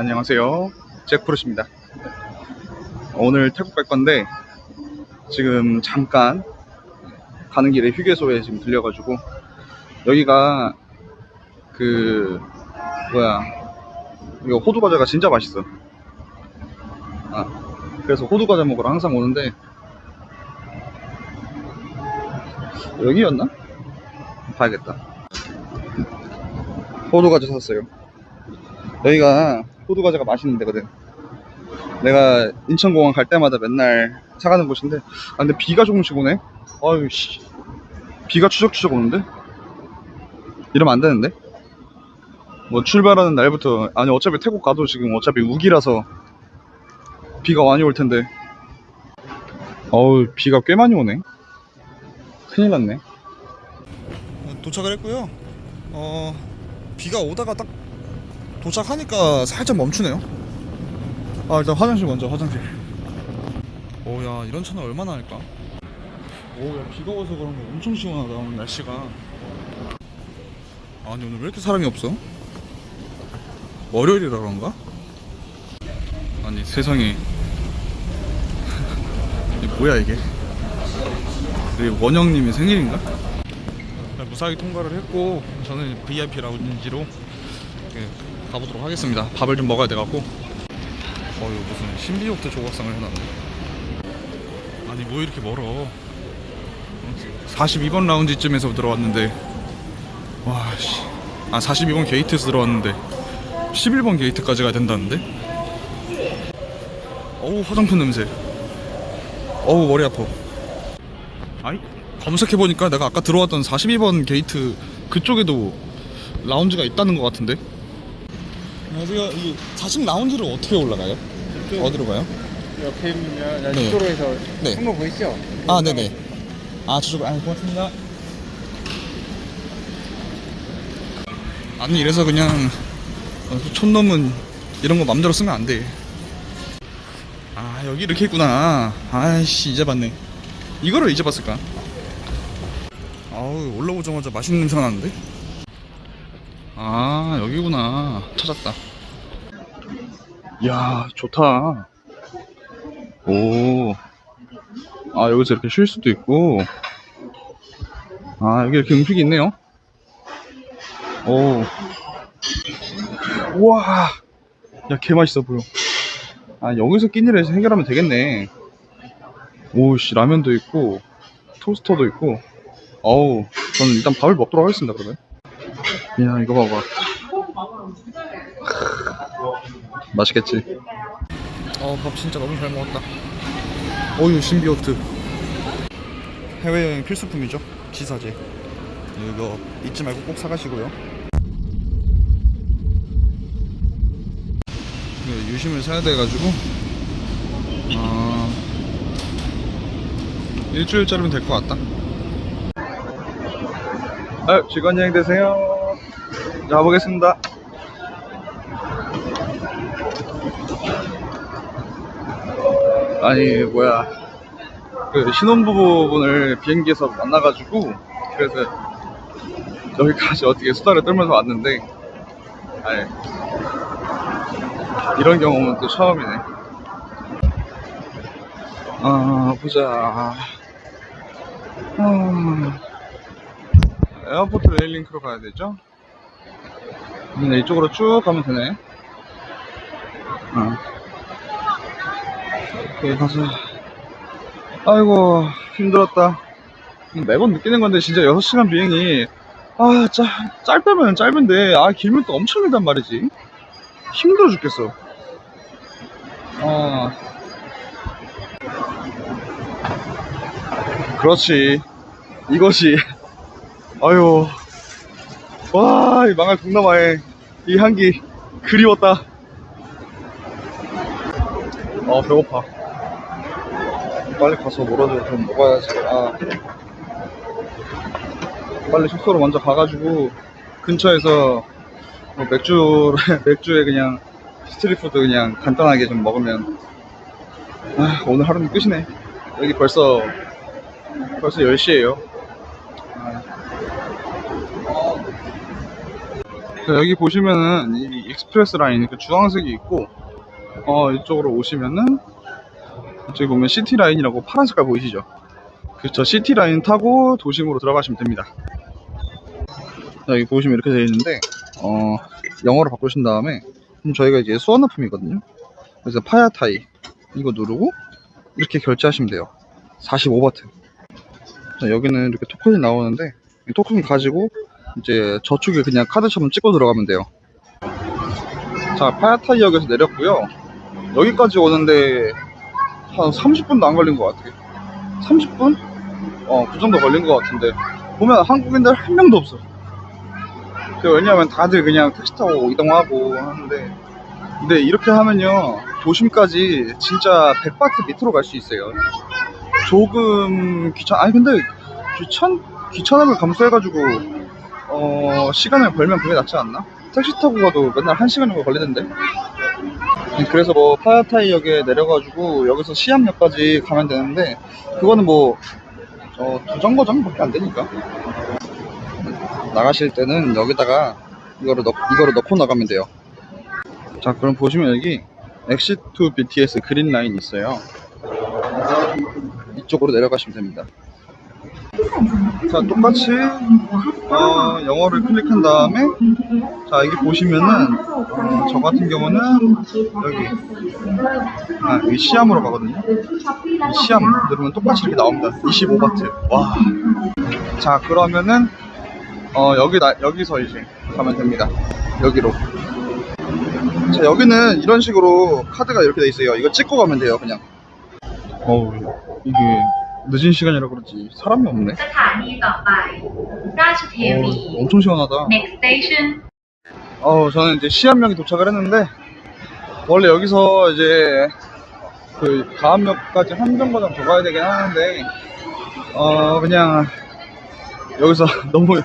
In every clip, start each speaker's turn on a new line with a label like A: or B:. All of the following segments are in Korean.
A: 안녕하세요. 잭프루시입니다. 오늘 태국 갈 건데 지금 잠깐 가는 길에 휴게소에 지금 들려가지고 여기가 그 뭐야 이거 호두 과자가 진짜 맛있어. 아 그래서 호두 과자 먹으러 항상 오는데 여기였나? 봐야겠다. 호두 과자 샀어요. 여기가 호두 과자가 맛있는 데거든. 내가 인천공항 갈 때마다 맨날 사가는 곳인데, 아, 근데 비가 조금씩 오네? 아유, 씨. 비가 추적추적 오는데? 이러면 안 되는데? 뭐 출발하는 날부터, 아니, 어차피 태국 가도 지금 어차피 우기라서 비가 많이 올 텐데. 어우, 비가 꽤 많이 오네. 큰일 났네. 도착을 했고요. 어, 비가 오다가 딱 도착하니까 살짝 멈추네요. 아 일단 화장실 먼저 화장실. 오야 이런 차는 얼마나 할까? 오야 비가 와서 그런가 엄청 시원하다 오늘 날씨가. 아니 오늘 왜 이렇게 사람이 없어? 월요일이라 그런가? 아니 세상에 이게 뭐야 이게? 우리 원영님의 생일인가? 네, 무사히 통과를 했고 저는 VIP 라운지로 예, 가보도록 하겠습니다. 밥을 좀 먹어야 돼갖고 어유 무슨 신비호텔 조각상을 해놨네. 아니 뭐 이렇게 멀어? 42번 라운지쯤에서 들어왔는데 와 씨 아 42번 게이트에서 들어왔는데 11번 게이트까지 가야 된다는데? 어우 화장품 냄새. 어우 머리 아파. 아이 검색해보니까 내가 아까 들어왔던 42번 게이트 그쪽에도 라운지가 있다는 것 같은데 안녕하세요 이 40 라운지를 어떻게 올라가요? 어디로 가요?
B: 옆에 있으면
A: 네.
B: 지도로에서
A: 네.
B: 한거 보이시죠?
A: 아 네네 아 저쪽 아 고맙습니다 아니 이래서 그냥 어, 촌놈은 이런 거 맘대로 쓰면 안 돼 아 여기 이렇게 있구나 아이씨 이제 봤네 이거를 이제 봤을까 아우 올라오자마자 맛있는 냄새가 나는데 아 여기구나 찾았다 이 야 좋다. 오. 아 여기서 이렇게 쉴 수도 있고. 아 여기 이렇게 음식이 있네요. 오. 우와. 야 개맛있어 보여. 아 여기서 끼니를 해결하면 되겠네. 오씨 라면도 있고 토스터도 있고. 어우 저는 일단 밥을 먹도록 하겠습니다 그러면. 야 이거 봐봐 맛있겠지? 어 밥 진짜 너무 잘 먹었다. 어유 신비호트. 해외여행 필수품이죠? 지사제. 이거 잊지 말고 꼭 사가시고요. 이거 유심을 사야 돼가지고. 아 일주일짜리면 될 것 같다. 아 즐거운 여행 되세요. 자 가보겠습니다 아니 뭐야. 그 신혼부부분을 비행기에서 만나가지고 그래서 여기까지 어떻게 수다를 떨면서 왔는데 아니 이런 경험은 또 처음이네. 아 보자. 음, 에어포트 레일링크로 가야 되죠? 음, 이쪽으로 쭉 가면 되네 여기 가서 아이고 힘들었다. 매번 느끼는 건데 진짜 6시간 비행이 아 짜, 짧다면 짧은데 아 길면 또 엄청 길단 말이지. 힘들어 죽겠어. 어 그렇지. 이것이 아유. 와 이 망할 동남아의 이 향기 그리웠다. 아 배고파 빨리 가서 뭐라도 좀 먹어야지. 아. 빨리 숙소로 먼저 가가지고 근처에서 뭐 맥주 맥주에 그냥 스트리트푸드 그냥 간단하게 좀 먹으면. 아 오늘 하루는 끝이네. 여기 벌써 벌써 10시에요. 자, 여기 보시면은 이 익스프레스 라인 그 주황색이 있고 어 이쪽으로 오시면은 저기 보면 시티 라인이라고 파란 색깔 보이시죠? 그저 시티 라인 타고 도심으로 들어가시면 됩니다. 자, 여기 보시면 이렇게 되어 있는데 어 영어로 바꾸신 다음에 그럼 저희가 이제 수원납품이거든요. 그래서 파야타이 이거 누르고 이렇게 결제하시면 돼요. 45바트. 자, 여기는 이렇게 토큰이 나오는데 이 토큰 가지고 이제 저축에 그냥 카드처럼 찍고 들어가면 돼요. 자, 파야타이역에서 내렸고요. 여기까지 오는데 한 30분도 안 걸린 것 같아요. 30분? 어, 그 정도 걸린 것 같은데 보면 한국인들 한 명도 없어. 그 왜냐면 다들 그냥 택시 타고 이동하고 하는데 근데 이렇게 하면요 도심까지 진짜 100바트 밑으로 갈 수 있어요. 조금 귀찮 아니 근데 귀찮 귀찮음을 감수해가지고 어 시간을 벌면 그게 낫지 않나? 택시 타고 가도 맨날 한 시간 정도 걸리는데. 그래서 뭐 파야타이역에 내려가지고 여기서 시암역까지 가면 되는데 그거는 뭐 어, 두 정거장밖에 안 되니까 나가실 때는 여기다가 이거를 넣 이거를 넣고 나가면 돼요. 자 그럼 보시면 여기 엑시트 투 BTS 그린 라인 있어요. 이쪽으로 내려가시면 됩니다. 자 똑같이 어, 영어를 클릭한 다음에 자 여기 보시면은 어, 저 같은 경우는 여기 아 여기 시암으로 가거든요. 이 시암 누르면 똑같이 이렇게 나옵니다. 25바트. 와. 자 그러면은 어 여기 나 여기서 이제 가면 됩니다. 여기로. 자 여기는 이런 식으로 카드가 이렇게 돼 있어요. 이거 찍고 가면 돼요 그냥. 어우 이게 늦은 시간이라 그런지 사람이 없네.
B: สถานีต่อไป ราชเทวี
A: 어, 엄청 시원하다.
B: next station
A: 어, 저는 이제 시암역에 도착을 했는데, 원래 여기서 이제, 그, 다음역까지 한 정거장 더 가야 되긴 하는데, 어, 그냥, 여기서 너무,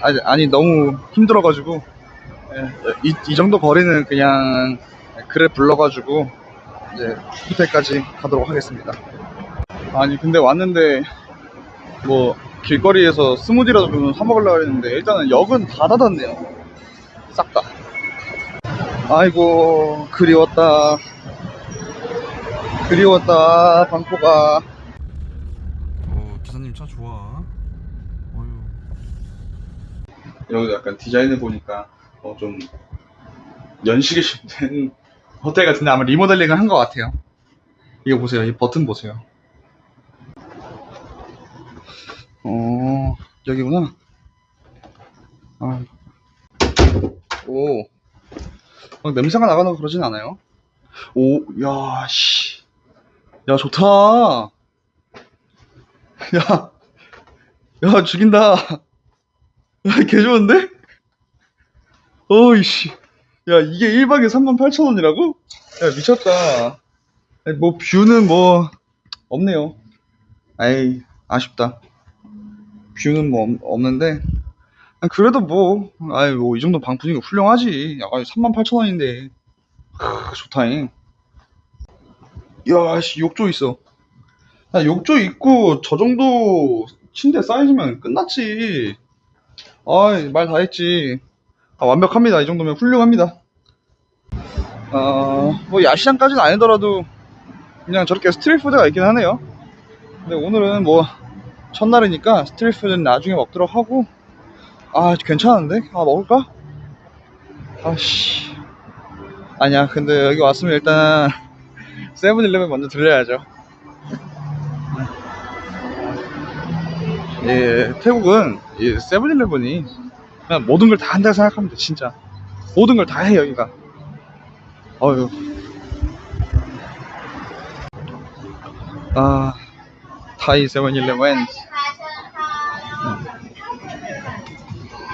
A: 아니, 아니 너무 힘들어가지고, 예, 이, 이 정도 거리는 그냥, 그래 불러가지고, 이제, 호텔까지 가도록 하겠습니다. 아니, 근데 왔는데, 뭐, 길거리에서 스무디라도 좀 사먹으려고 했는데, 일단은 역은 다 닫았네요. 싹 다. 아이고 그리웠다. 그리웠다 방포가. 어 기사님 차 좋아. 어휴. 여기도 약간 디자인을 보니까 어, 좀 연식이 좀된 호텔 같은데 아마 리모델링을 한 것 같아요. 이거 보세요. 이 버튼 보세요. 어 여기구나. 아 오. 막 냄새가 나거나 그러진 않아요. 오, 야, 씨. 야, 좋다. 야, 야, 죽인다. 야, 개 좋은데? 어이씨. 야, 이게 1박에 38,000원이라고? 야, 미쳤다. 뭐, 뷰는 뭐, 없네요. 아이, 아쉽다. 뷰는 뭐, 없- 없는데, 아, 그래도 뭐, 아이, 뭐, 이 정도 방 분위기 훌륭하지. 아, 38,000원인데. 좋다잉. 야, 씨, 욕조 있어. 야, 욕조 있고, 저 정도 침대 사이즈면 끝났지. 아이, 말 다 했지. 아, 완벽합니다. 이 정도면 훌륭합니다. 어, 뭐, 야시장까지는 아니더라도, 그냥 저렇게 스트리트 푸드가 있긴 하네요. 근데 오늘은 뭐, 첫날이니까 스트리트 푸드는 나중에 먹도록 하고, 아 괜찮은데? 아 먹을까? 아씨. 아니야 근데 여기 왔으면 일단 세븐일레븐 먼저 들려야죠. 예 태국은 이 세븐일레븐이 그냥 모든 걸 다 한다고 생각하면 돼 진짜. 모든 걸 다 해 여기가. 어휴. 아 타이 세븐일레븐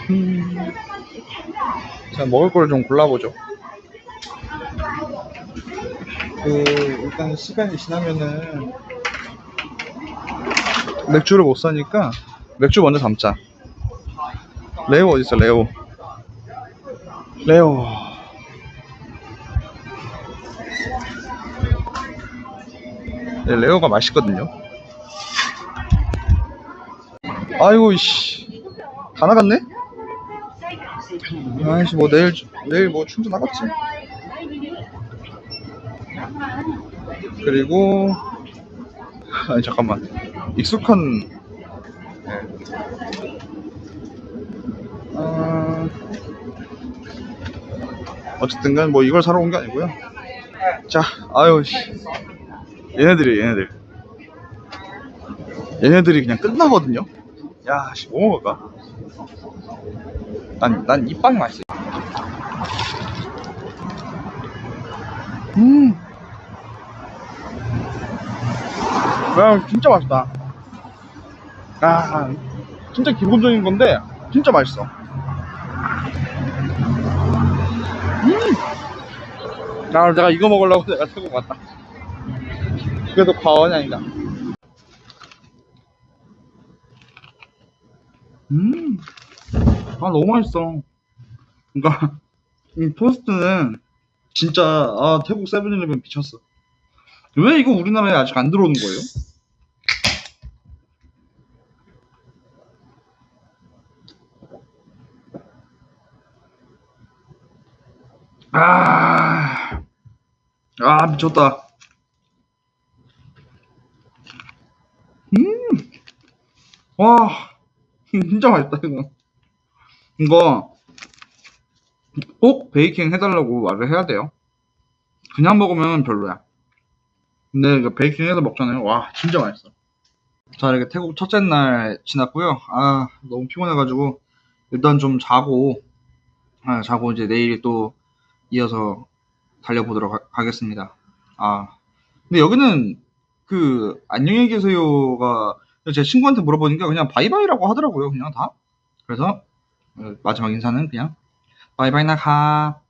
A: 음. 자, 먹을 거를 좀 골라보죠. 그, 일단 시간이 지나면은 맥주를 못 사니까 맥주 먼저 담자. 레오 어딨어, 레오. 레오. 네, 레오가 맛있거든요. 아이고, 이씨. 다 나갔네? 아이씨 뭐 내일 내일 뭐 충전하겠지 그리고 아니 잠깐만 익숙한 네. 아, 어쨌든간 뭐 이걸 사러 온 게 아니고요 자 아유 씨. 얘네들이 얘네들 얘네들이 그냥 끝나거든요 야 씨 뭐 먹을까 난 난 이 빵이 맛있어 음. 야, 진짜 맛있다. 아, 진짜 기본적인 건데, 진짜 맛있어. 음! 아, 내가 이거 먹으려고 내가 태국 왔다. 그래도 과언이 아니다. 음, 아, 너무 맛있어. 그니까, 이 토스트는 진짜, 아, 태국 세븐일레븐 미쳤어. 왜 이거 우리나라에 아직 안 들어오는 거예요? 아, 아 미쳤다. 음, 와, 진짜 맛있다 이거. 이거 꼭 베이킹 해달라고 말을 해야 돼요. 그냥 먹으면 별로야. 근데 이거 베이킹 해서 먹잖아요. 와, 진짜 맛있어. 자, 이렇게 태국 첫째 날 지났고요. 아, 너무 피곤해가지고 일단 좀 자고, 아, 자고 이제 내일 또 이어서 달려보도록 하, 겠습니다 아, 근데 여기는 그 안녕히 계세요가 제 친구한테 물어보니까 그냥 바이바이라고 하더라고요. 그냥 다. 그래서 어, 마지막 인사는 그냥 바이바이 나가.